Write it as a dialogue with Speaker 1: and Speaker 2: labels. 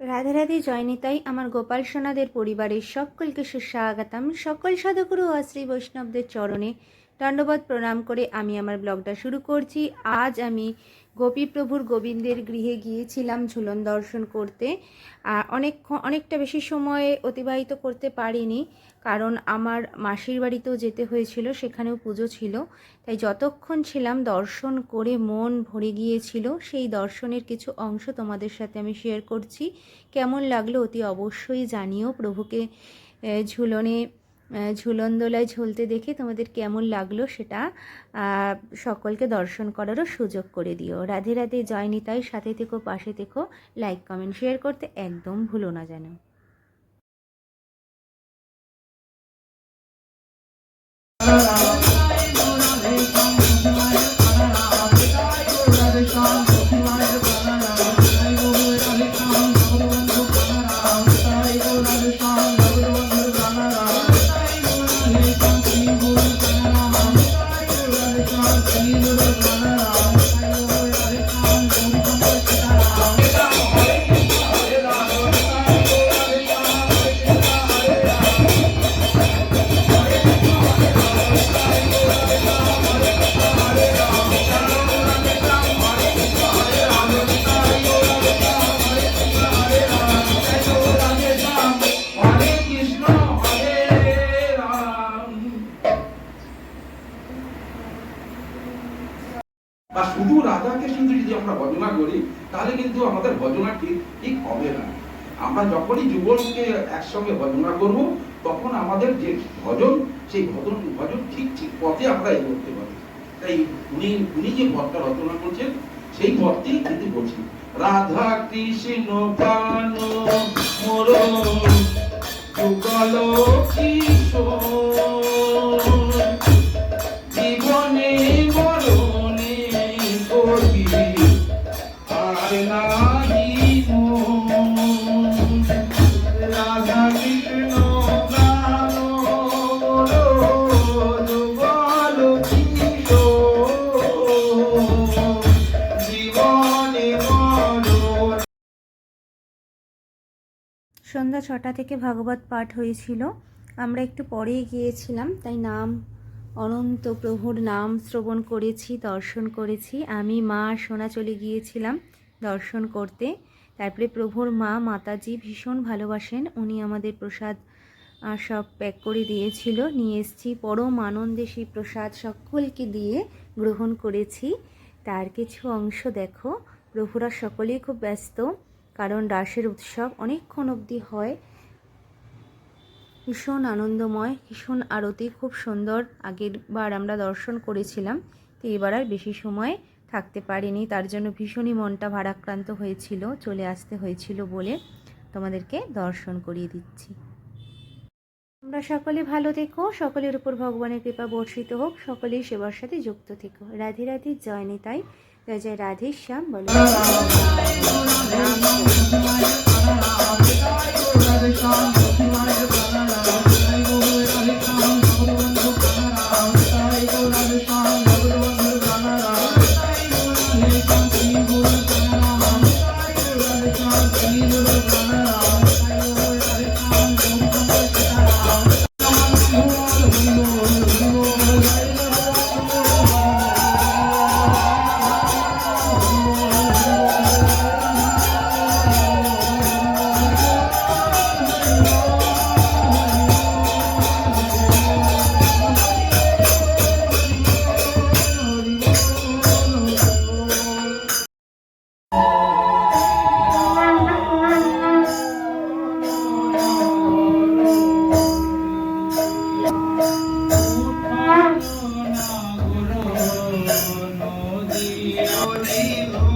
Speaker 1: রাধে রাধে জয়নিতাই আমার গোপাল সোনাদের পরিবারের সকলকে সুস্বাগতম। সকল সাধুগুরু অশ্রী বৈষ্ণবদের চরণে দণ্ডবত প্রণাম করে আমি আমার ব্লগটা শুরু করছি। আজ আমি গোপীপ্রভুর গোবিন্দের গৃহে গিয়েছিলাম ঝুলন দর্শন করতে। অনেক অনেকটা বেশি সময় অতিবাহিত করতে পারিনি, কারণ আমার মাসির বাড়িতেও যেতে হয়েছিল, সেখানেও পুজো ছিল। তাই যতক্ষণ ছিলাম দর্শন করে মন ভরে গিয়েছিল, সেই দর্শনের কিছু অংশ তোমাদের সাথে আমি শেয়ার করছি। কেমন লাগল অতি অবশ্যই জানিও প্রভুকে। ঝুলনে ঝুলন দোলায় ঝুলতে দেখে তোমাদের কেমন লাগল সেটা সকলকে দর্শন করারও সুযোগ করে দিও। রাধে রাধে, জয় নিতাই, সাথে থেকো, পাশে থেকো। লাইক কমেন্ট শেয়ার করতে একদম ভুলো না যেন।
Speaker 2: you. তাহলে কিন্তু আমাদের ভজনা ঠিক ঠিক হবে না। আমরা যখনই যুগলকে একসঙ্গে ভজনা করব, তখন আমাদের যে ভজন, সেই ভজন ভজন ঠিক ঠিক পথে আমরা এগোতে পারি তাই উনি উনি যে পথটা রচনা করছেন, সেই পথটি কিন্তু বলছি, রাধা কৃষ্ণ প্রাণ মোর যুগল
Speaker 1: সন্ধ্যা ছটা থেকে ভাগবত পাঠ হয়েছিল। আমরা একটু পরেই গিয়েছিলাম, তাই নাম অনন্ত প্রভুর নাম শ্রবণ করেছি, দর্শন করেছি। আমি, মা, সোনা চলে গিয়েছিলাম দর্শন করতে। তারপরে প্রভুর মা, মাতাজি ভীষণ ভালোবাসেন। উনি আমাদের প্রসাদ সব প্যাক করে দিয়েছিল। নিয়ে এসেছি, পরম আনন্দে সেই প্রসাদ সকলকে দিয়ে গ্রহণ করেছি। তার কিছু অংশ দেখো, প্রভুরা সকলেই খুব ব্যস্ত। কারণ রাসের উৎসব অনেকক্ষণ অবধি হয়। ভীষণ আনন্দময়, ভীষণ আরতি, খুব সুন্দর। আগের বার আমরা দর্শন করেছিলাম, তো এবার আর বেশি সময় থাকতে পারিনি। তার জন্য ভীষণই মনটা ভারাক্রান্ত হয়েছিল, চলে আসতে হয়েছিল বলে তোমাদেরকে দর্শন করিয়ে দিচ্ছি। তোমরা সকলে ভালো থেকো, সকলের উপর ভগবানের কৃপা বর্ষিত হোক, সকলেই সেবার সাথে যুক্ত থেকো। রাধে রাধে, জয় নিতাই। জয় রাধেশ্যাম বলে শ্যাম your
Speaker 2: name,